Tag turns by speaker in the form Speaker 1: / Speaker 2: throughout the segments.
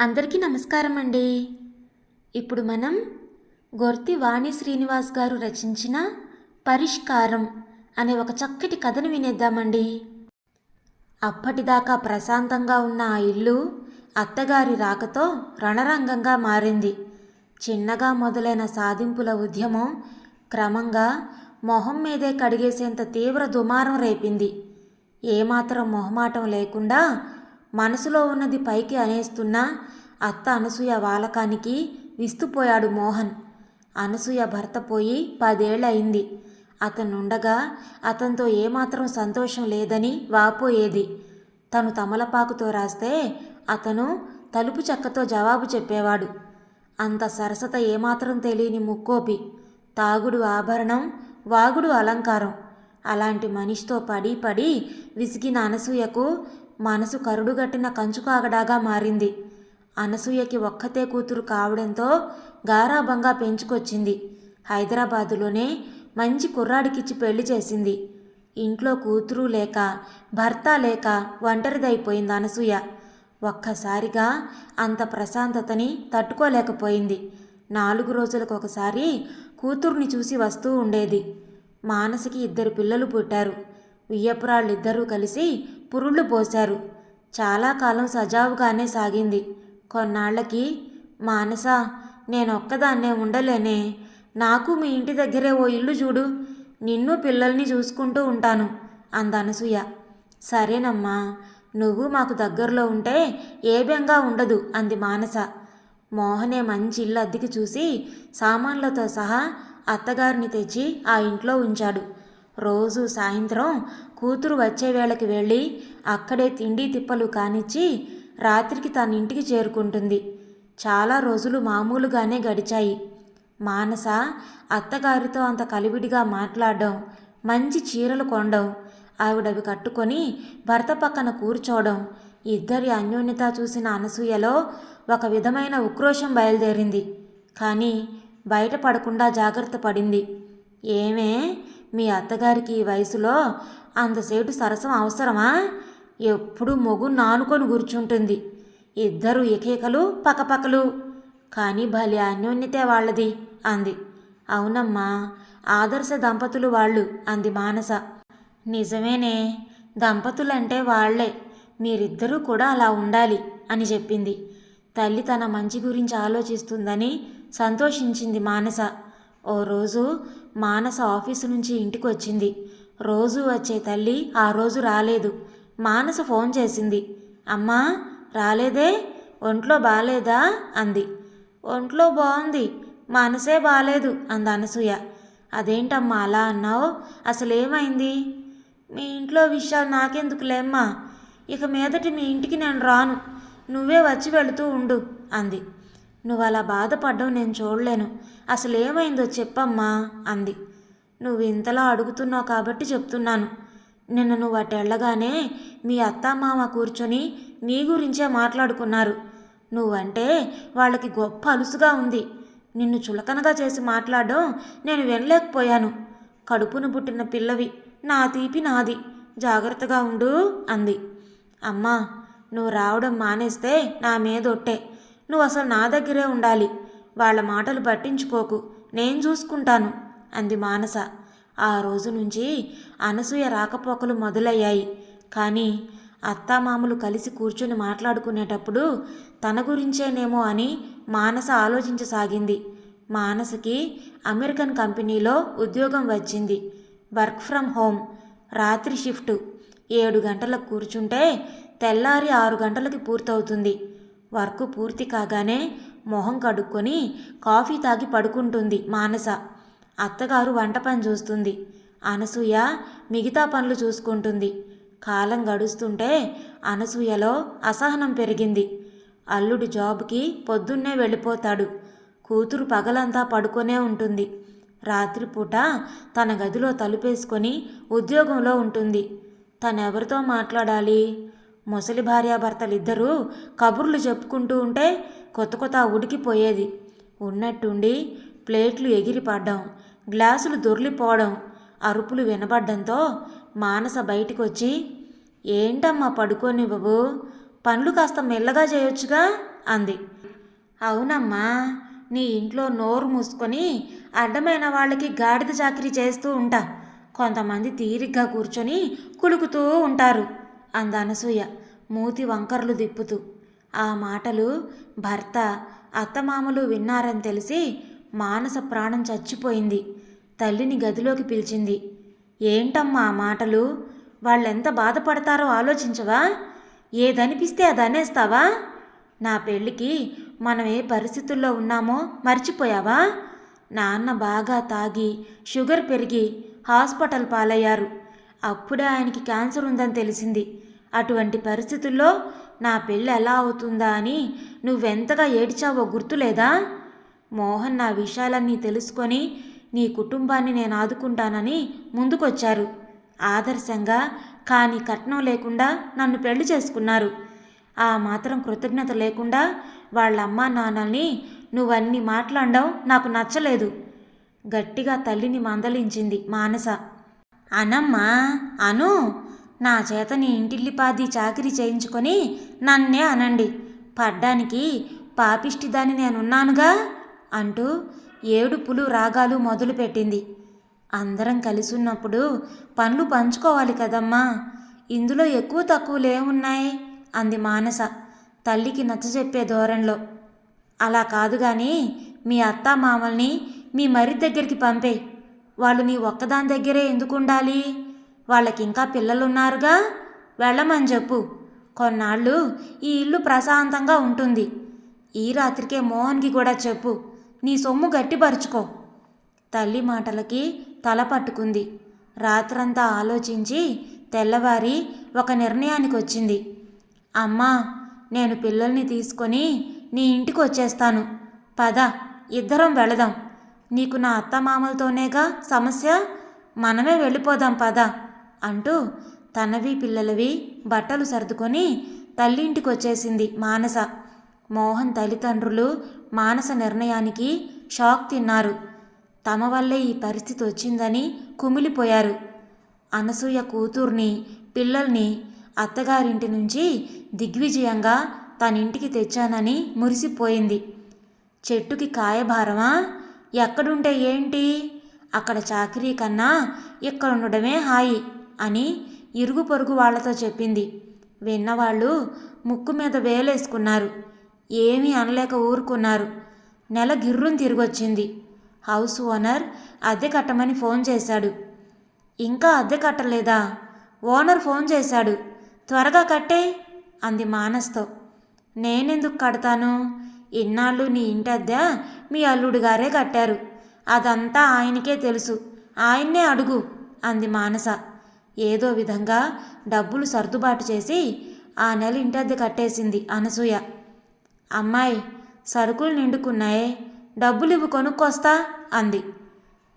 Speaker 1: అందరికీ నమస్కారం అండి. ఇప్పుడు మనం గొర్తి వాణి శ్రీనివాస్ గారు రచించిన పరిష్కారం అనే ఒక చక్కటి కథను వినేద్దామండి. అప్పటిదాకా ప్రశాంతంగా ఉన్న ఆ ఇల్లు అత్తగారి రాకతో రణరంగంగా మారింది. చిన్నగా మొదలైన సాధింపుల ఉద్యమం క్రమంగా మొహం మీదే కడిగేసేంత తీవ్ర దుమారం రేపింది. ఏమాత్రం మొహమాటం లేకుండా మనసులో ఉన్నది పైకి అనేస్తున్న అత్త అనసూయ వాలకానికి విస్తుపోయాడు మోహన్. అనసూయ భర్త పోయి పదేళ్ళయింది అతనుండగా అతనితో ఏమాత్రం సంతోషం లేదని వాపోయేది. తను తమలపాకుతో రాస్తే అతను తలుపు చెక్కతో జవాబు చెప్పేవాడు. అంత సరసత ఏమాత్రం తెలియని ముక్కోపి తాగుడు ఆభరణం వాగుడు అలంకారం. అలాంటి మనిషితో పడి పడి విసిగిన అనసూయకు మనసు కరుడుగట్టిన కంచుకాగడాగా మారింది. అనసూయకి ఒక్కతే కూతురు కావడంతో గారాభంగా పెంచుకొచ్చింది. హైదరాబాదులోనే మంచి కుర్రాడికిచ్చి పెళ్ళి చేసింది. ఇంట్లో కూతురు లేక భర్త లేక ఒంటరిదైపోయింది అనసూయ. ఒక్కసారిగా అంత ప్రశాంతతని తట్టుకోలేకపోయింది. నాలుగు రోజులకు ఒకసారి కూతుర్ని చూసి వస్తూ ఉండేది. మానసికి ఇద్దరు పిల్లలు పుట్టారు. వియ్యపురాళ్ళిద్దరూ కలిసి పురుళ్ళు పోశారు. చాలా కాలం సజావుగానే సాగింది. కొన్నాళ్ళకి మానస నేనొక్కదాన్నే ఉండలేనే. నాకు మీ ఇంటి దగ్గరే ఓ ఇల్లు చూడు. నిన్ను పిల్లల్ని చూసుకుంటూ ఉంటాను అందనసూయ సరేనమ్మా నువ్వు మాకు దగ్గరలో ఉంటే ఏ బెంగా ఉండదు అంది మానస. మోహనే మంచి ఇల్లు అద్దెకి చూసి సామాన్లతో సహా అత్తగారిని తెచ్చి ఆ ఇంట్లో ఉంచాడు. రోజు సాయంత్రం కూతురు వచ్చే వేళకి వెళ్ళి అక్కడే తిండి తిప్పలు కానిచ్చి రాత్రికి తన ఇంటికి చేరుకుంటుంది. చాలా రోజులు మామూలుగానే గడిచాయి. మానస అత్తగారితో అంత కలివిడిగా మాట్లాడడం మంచి చీరలు కొనడం ఆవిడవి కట్టుకొని భర్త పక్కన కూర్చోవడం ఇద్దరి అన్యోన్యత చూసిన అనసూయలో ఒక విధమైన ఉక్రోషం బయలుదేరింది. కానీ బయటపడకుండా జాగ్రత్త పడింది. ఏమే? మీ అత్తగారికి ఈ వయసులో అంతసేటు సరసం అవసరమా? ఎప్పుడు మొగు నానుకొని కూర్చుంటుంది. ఇద్దరు ఏకేకలు పక్కపక్కలు. కానీ భలే అన్యోన్యతే వాళ్ళది అంది. అవునమ్మా ఆదర్శ దంపతులు వాళ్ళు అంది మానస. నిజమేనే దంపతులంటే వాళ్ళే. మీరిద్దరూ కూడా అలా ఉండాలి అని చెప్పింది. తల్లి తన మంచి గురించి ఆలోచిస్తుందని సంతోషించింది మానస. ఓ రోజు మానస ఆఫీసు నుంచి ఇంటికి వచ్చింది రోజు వచ్చే తల్లి ఆ రోజు రాలేదు. మానస ఫోన్ చేసింది. అమ్మా రాలేదే? ఒంట్లో బాలేదా? అంది. ఒంట్లో బాగుంది మనసే బాలేదు అంది అనసూయ. అదేంటమ్మా అలా అన్నావు? అసలేమైంది? మీ ఇంట్లో విషయాలు నాకెందుకులేమ్మా? ఇక మీదటి మీ ఇంటికి నేను రాను. నువ్వే వచ్చి వెళుతూ ఉండు అంది. నువ్వు అలా బాధపడ్డం నేను చూడలేను. అసలు ఏమైందో చెప్పమ్మా అంది. నువ్వు ఇంతలా అడుగుతున్నావు కాబట్టి చెప్తున్నాను. నిన్న నువ్వు అటెళ్ళగానే వెళ్ళగానే మీ అత్తమామ కూర్చొని నీ గురించే మాట్లాడుకున్నారు. నువ్వంటే వాళ్ళకి గొప్ప అలుసుగా ఉంది. నిన్ను చులకనగా చేసి మాట్లాడడం నేను వినలేకపోయాను. కడుపును పుట్టిన పిల్లవి నా తీపి నాది. జాగ్రత్తగా ఉండు అంది. అమ్మా నువ్వు రావడం మానేస్తే నా మీదొట్టే నువ్వు అసలు నా దగ్గరే ఉండాలి. వాళ్ళ మాటలు పట్టించుకోకు. నేను చూసుకుంటాను అంది మానస. ఆ రోజు నుంచి అనసూయ రాకపోకలు మొదలయ్యాయి. కానీ అత్తామామలు కలిసి కూర్చొని మాట్లాడుకునేటప్పుడు తన గురించేనేమో అని మానస ఆలోచించసాగింది. మానసకి అమెరికన్ కంపెనీలో ఉద్యోగం వచ్చింది. వర్క్ ఫ్రమ్ హోమ్ రాత్రి షిఫ్ట్. ఏడు గంటలకు కూర్చుంటే తెల్లారి ఆరు గంటలకి పూర్తవుతుంది. వర్క్ పూర్తి కాగానే మొహం కడుక్కొని కాఫీ తాగి పడుకుంటుంది మానస. అత్తగారు వంట పని చూస్తుంది. అనసూయ మిగతా పనులు చూసుకుంటుంది. కాలం గడుస్తుంటే అనసూయలో అసహనం పెరిగింది. అల్లుడు జాబ్కి పొద్దున్నే వెళ్ళిపోతాడు. కూతురు పగలంతా పడుకొనే ఉంటుంది. రాత్రిపూట తన గదిలో తలుపేసుకొని ఉద్యోగంలో ఉంటుంది. తనెవరితో మాట్లాడాలి? ముసలి భార్యాభర్తలిద్దరూ కబుర్లు చెప్పుకుంటూ ఉంటే కొత్త కొత్త ఉడికిపోయేది ఉన్నట్టుండి ప్లేట్లు ఎగిరిపడ్డం. గ్లాసులు దొర్లిపోవడం అరుపులు వినబడ్డంతో మానస బయటికొచ్చి ఏంటమ్మా పడుకోని బాబు? పనులు కాస్త మెల్లగా చేయొచ్చుగా అంది. అవునమ్మా నీ ఇంట్లో నోరు మూసుకొని అడ్డమైన వాళ్ళకి గాడిద చాకరీ చేస్తూ ఉంటా. కొంతమంది తీరిగ్గా కూర్చొని కులుకుతూ ఉంటారు. అందనసూయ మూతి వంకర్లు దిప్పుతూ ఆ మాటలు భర్త అత్తమామలు విన్నారని తెలిసి మానస ప్రాణం చచ్చిపోయింది. తల్లిని గదిలోకి పిలిచింది. ఏంటమ్మా ఆ మాటలు? వాళ్ళెంత బాధపడతారో ఆలోచించవా? ఏదనిపిస్తే అది అనేస్తావా? నా పెళ్ళికి మనం ఏ పరిస్థితుల్లో ఉన్నామో మర్చిపోయావా? నాన్న బాగా తాగి షుగర్ పెరిగి హాస్పిటల్ పాలయ్యారు. అప్పుడే ఆయనకి క్యాన్సర్ ఉందని తెలిసింది. అటువంటి పరిస్థితుల్లో నా పెళ్ళి ఎలా అవుతుందా అని నువ్వెంతగా ఏడ్చావో గుర్తులేదా? మోహన్ నా విషయాలన్నీ తెలుసుకొని నీ కుటుంబాన్ని నేను ఆదుకుంటానని ముందుకొచ్చారు. ఆదర్శంగా కానీ కట్నం లేకుండా నన్ను పెళ్ళి చేసుకున్నారు. ఆ మాత్రం కృతజ్ఞత లేకుండా వాళ్ళ అమ్మా నాన్నల్ని నువ్వన్నీ మాట్లాడడం నాకు నచ్చలేదు. గట్టిగా తల్లిని మందలించింది మానస. అనమ్మా అను నా చేత నీ ఇంటిల్లిపాది చాకిరి చేయించుకొని నన్నే అనండి. పడ్డానికి పాపిష్టిదాన్ని నేనున్నానుగా? అంటూ ఏడుపులు రాగాలు మొదలుపెట్టింది. అందరం కలిసి ఉన్నప్పుడు పనులు పంచుకోవాలి కదమ్మా. ఇందులో ఎక్కువ తక్కువలేమున్నాయి అంది మానస తల్లికి నచ్చజెప్పే ధోరణిలో. అలా కాదు కానీ మీ అత్త మామల్ని మీ మరి దగ్గరికి పంపే వాళ్ళు నీ ఒక్కదాని దగ్గరే ఎందుకు ఉండాలి? వాళ్ళకి ఇంకా పిల్లలున్నారుగా? వెళ్ళమని చెప్పు. కొన్నాళ్ళు ఈ ఇల్లు ప్రశాంతంగా ఉంటుంది. ఈ రాత్రికే మోహన్కి కూడా చెప్పు. నీ సొమ్ము గట్టిపరుచుకో. తల్లి మాటలకి తల పట్టుకుంది. రాత్రంతా ఆలోచించి తెల్లవారి ఒక నిర్ణయానికి వచ్చింది అమ్మా నేను పిల్లల్ని తీసుకొని నీ ఇంటికి వచ్చేస్తాను పద ఇద్దరం వెళదాం. నీకు నా అత్తమామలతోనేగా సమస్య? మనమే వెళ్ళిపోదాం పద. అంటూ తనవి పిల్లలవి బట్టలు సర్దుకొని తల్లింటికి వచ్చేసింది మానస. మోహన్ తల్లిదండ్రులు మానస నిర్ణయానికి షాక్ తిన్నారు. తమ వల్లే ఈ పరిస్థితి వచ్చిందని కుమిలిపోయారు. అనసూయ కూతుర్ని పిల్లల్ని అత్తగారింటి నుంచి దిగ్విజయంగా తన ఇంటికి తెచ్చానని మురిసిపోయింది. చెట్టుకి కాయభారమా? ఎక్కడుంటే ఏంటి? అక్కడ చాకరీ కన్నా ఇక్కడ ఉండడమే హాయి. అని ఇరుగు పొరుగు వాళ్ళతో చెప్పింది. విన్నవాళ్ళు ముక్కు మీద వేలేసుకున్నారు. ఏమీ అనలేక ఊరుకున్నారు. నెల గిర్రును తిరిగొచ్చింది. హౌస్ ఓనర్ అద్దె కట్టమని ఫోన్ చేశాడు. ఇంకా అద్దె కట్టలేదా? ఓనర్ ఫోన్ చేశాడు. త్వరగా కట్టే అంది మానస్తో. నేనెందుకు కడతాను? ఇన్నాళ్ళు నీ ఇంటి అద్దె మీ అల్లుడు గారే కట్టారు. అదంతా ఆయనకే తెలుసు. ఆయన్నే అడుగు అంది మానస. ఏదో విధంగా డబ్బులు సర్దుబాటు చేసి ఆ నెల ఇంటద్దె కట్టేసింది అనసూయ. అమ్మాయి సరుకులు నిండుకున్నాయే డబ్బులు ఇవి కొనుక్కొస్తా అంది.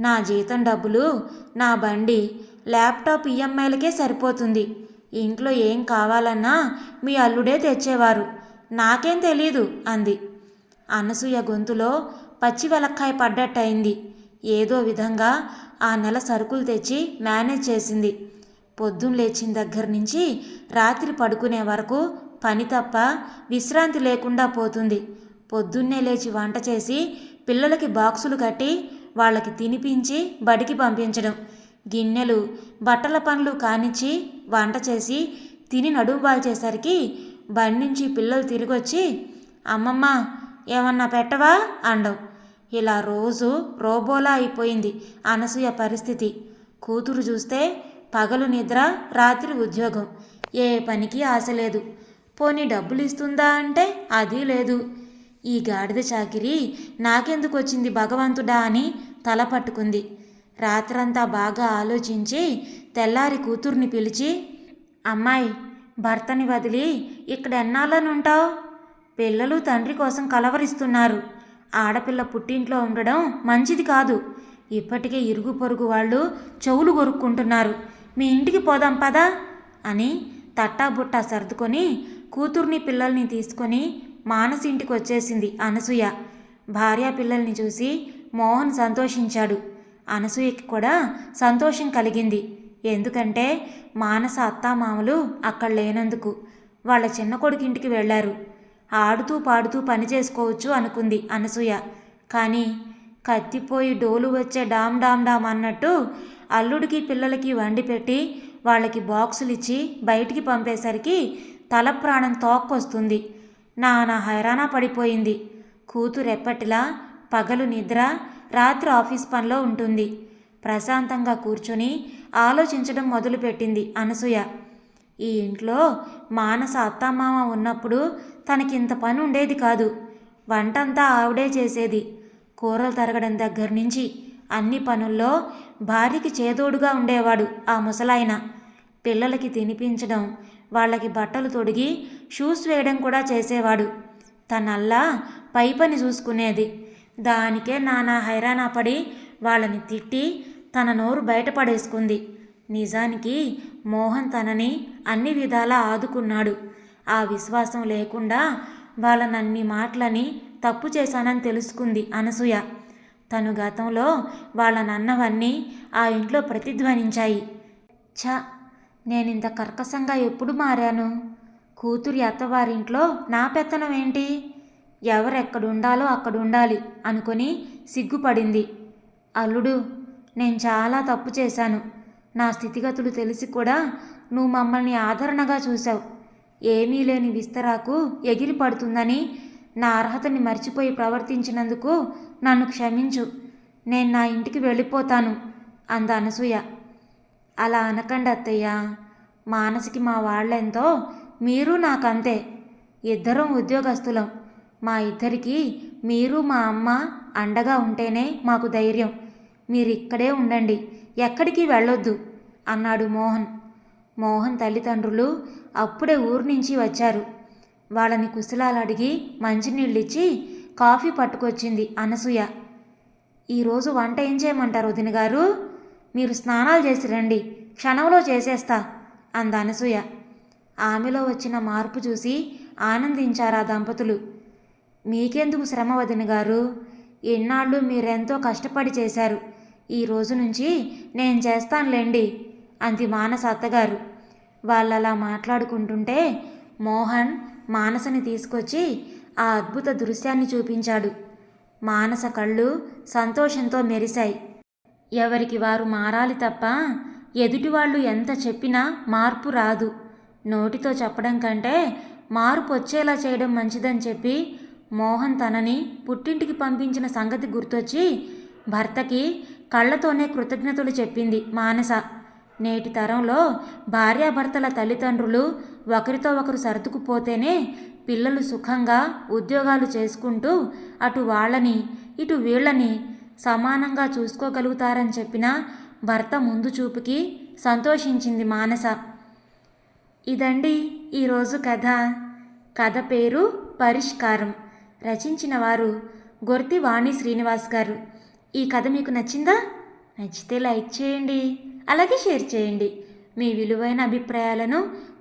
Speaker 1: నా జీతం డబ్బులు నా బండి ల్యాప్టాప్ ఈఎంఐలకే సరిపోతుంది. ఇంట్లో ఏం కావాలన్నా మీ అల్లుడే తెచ్చేవారు. నాకేం తెలీదు అంది. అనసూయ గొంతులో పచ్చి వెలక్కాయ పడ్డట్టయింది. ఏదో విధంగా ఆ నెల సరుకులు తెచ్చి మేనేజ్ చేసింది. పొద్దున్న లేచిన దగ్గర నుంచి రాత్రి పడుకునే వరకు పని తప్ప విశ్రాంతి లేకుండా పోతుంది. పొద్దున్నే లేచి వంట చేసి పిల్లలకి బాక్సులు కట్టి వాళ్ళకి తినిపించి బడికి పంపించడం. గిన్నెలు బట్టల పనులు కానిచ్చి వంట చేసి తిని నడుము బాల్చేసరికి బండి నుంచి పిల్లలు తిరిగొచ్చి అమ్మమ్మ ఏమన్నా పెట్టవా? అండం. ఇలా రోజు రోబోలా అయిపోయింది అనసూయ పరిస్థితి. కూతురు చూస్తే పగలు నిద్ర రాత్రి ఉద్యోగం. ఏ పనికి ఆశ లేదు. పోనీ డబ్బులు ఇస్తుందా అంటే అది లేదు. ఈ గాడిద చాకిరి నాకెందుకు వచ్చింది భగవంతుడా అని తల పట్టుకుంది. రాత్రంతా బాగా ఆలోచించి తెల్లారి కూతుర్ని పిలిచి అమ్మాయి భర్తని వదిలి ఇక్కడ ఎన్నాళ్ళని ఉంటావు పిల్లలు తండ్రి కోసం కలవరిస్తున్నారు. ఆడపిల్ల పుట్టింట్లో ఉండడం మంచిది కాదు. ఇప్పటికే ఇరుగు పొరుగు వాళ్ళు చెవులు కొరుక్కుంటున్నారు. మీ ఇంటికి పోదాం పదా? అని తట్టాబుట్టా సర్దుకొని కూతుర్ని పిల్లల్ని తీసుకొని మానసి ఇంటికి వచ్చేసింది అనసూయ. భార్య పిల్లల్ని చూసి మోహన్ సంతోషించాడు. అనసూయకి కూడా సంతోషం కలిగింది. ఎందుకంటే మానస అత్తామామలు అక్కడ లేనందుకు వాళ్ళ చిన్న కొడుకు ఇంటికి వెళ్ళారు. ఆడుతూ పాడుతూ పని చేసుకోవచ్చు అనుకుంది అనసూయ. కానీ కత్తిపోయి డోలు వచ్చే డామ్ డామ్ డామ్ అన్నట్టు అల్లుడికి పిల్లలకి వండి పెట్టి వాళ్ళకి బాక్సులు ఇచ్చి బయటికి పంపేసరికి తల ప్రాణం తోక్కొస్తుంది. నానా హైరాణ పడిపోయింది. కూతురు ఎప్పటిలా పగలు నిద్ర రాత్రి ఆఫీస్ పనిలో ఉంటుంది. ప్రశాంతంగా కూర్చొని ఆలోచించడం మొదలుపెట్టింది అనసూయ. ఈ ఇంట్లో మానస అత్తమామ ఉన్నప్పుడు తనకింత పని ఉండేది కాదు. వంటంతా ఆవిడే చేసేది. కూరలు తరగడం దగ్గర నుంచి అన్ని పనుల్లో భార్యకి చేదోడుగా ఉండేవాడు ఆ ముసలాయన. పిల్లలకి తినిపించడం వాళ్ళకి బట్టలు తొడిగి షూస్ వేయడం కూడా చేసేవాడు. తనల్లా పై పని చూసుకునేది. దానికే నానా హైరానా పడి వాళ్ళని తిట్టి తన నోరు బయటపడేసుకుంది నిజానికి మోహన్ తనని అన్ని విధాలా ఆదుకున్నాడు. ఆ విశ్వాసం లేకుండా వాళ్ళనన్ని మాటలని తప్పు చేశానని తెలుసుకుంది అనసూయ. తను గతంలో వాళ్ళనన్నవన్నీ ఆ ఇంట్లో ప్రతిధ్వనించాయి. ఛ! నేనింత కర్కశంగా ఎప్పుడు మారాను? కూతురి అత్తవారింట్లో నా పెత్తనం ఏంటి? ఎవరెక్కడుండాలో అక్కడ ఉండాలి అనుకొని సిగ్గుపడింది. అల్లుడు నేను చాలా తప్పు చేశాను. నా స్థితిగతులు తెలిసి కూడా నువ్వు మమ్మల్ని ఆదరణగా చూశావు. ఏమీ లేని విస్తరాకు ఎగిరి పడుతుందని నా అర్హతని మర్చిపోయి ప్రవర్తించినందుకు నన్ను క్షమించు. నేను నా ఇంటికి వెళ్ళిపోతాను అంద అనసూయ. అలా అనకండి అత్తయ్య. మానసికి మా వాళ్ళెంతో మీరు నాకంతే. ఇద్దరం ఉద్యోగస్తులం. మా ఇద్దరికి మీరు మా అమ్మ అండగా ఉంటేనే మాకు ధైర్యం. మీరు ఇక్కడే ఉండండి. ఎక్కడికి వెళ్ళొద్దు అన్నాడు మోహన్. మోహన్ తల్లిదండ్రులు అప్పుడే ఊరు నుంచి వచ్చారు. వాళ్ళని కుశలాలు అడిగి మంచినీళ్ళిచ్చి కాఫీ పట్టుకొచ్చింది అనసూయ. ఈరోజు వంట ఏం చేయమంటారు వదిన గారు? మీరు స్నానాలు చేసి రండి క్షణంలో చేసేస్తా అంద అనసూయ. ఆమెలో వచ్చిన మార్పు చూసి ఆనందించారు ఆ దంపతులు. మీకెందుకు శ్రమ వదిన గారు? ఎన్నాళ్ళు మీరెంతో కష్టపడి చేశారు. ఈ రోజు నుంచి నేను చేస్తానులేండి అంది మానస అత్తగారు. వాళ్ళలా మాట్లాడుకుంటుంటే మోహన్ మానసని తీసుకొచ్చి ఆ అద్భుత దృశ్యాన్ని చూపించాడు. మానస కళ్ళు సంతోషంతో మెరిశాయి. ఎవరికి వారు మారాలి తప్ప ఎదుటివాళ్ళు ఎంత చెప్పినా మార్పు రాదు. నోటితో చెప్పడం కంటే మార్పు వచ్చేలా చేయడం మంచిదని చెప్పి మోహన్ తనని పుట్టింటికి పంపించిన సంగతి గుర్తొచ్చి భర్తకి కళ్ళతోనే కృతజ్ఞతలు చెప్పింది మానస. నేటి తరంలో భార్యాభర్తల తల్లిదండ్రులు ఒకరితో ఒకరు సర్దుకుపోతేనే పిల్లలు సుఖంగా ఉద్యోగాలు చేసుకుంటూ అటు వాళ్ళని ఇటు వీళ్ళని సమానంగా చూసుకోగలుగుతారని చెప్పిన భర్త ముందు చూపుకి సంతోషించింది మానస. ఇదండి ఈరోజు కథ. కథ పేరు పరిష్కారం. రచించిన వారు గొర్తి వాణి శ్రీనివాస్ గారు. ఈ కథ మీకు నచ్చిందా? నచ్చితే లైక్ చేయండి అలాగే షేర్ చేయండి. మీ విలువైన అభిప్రాయాలను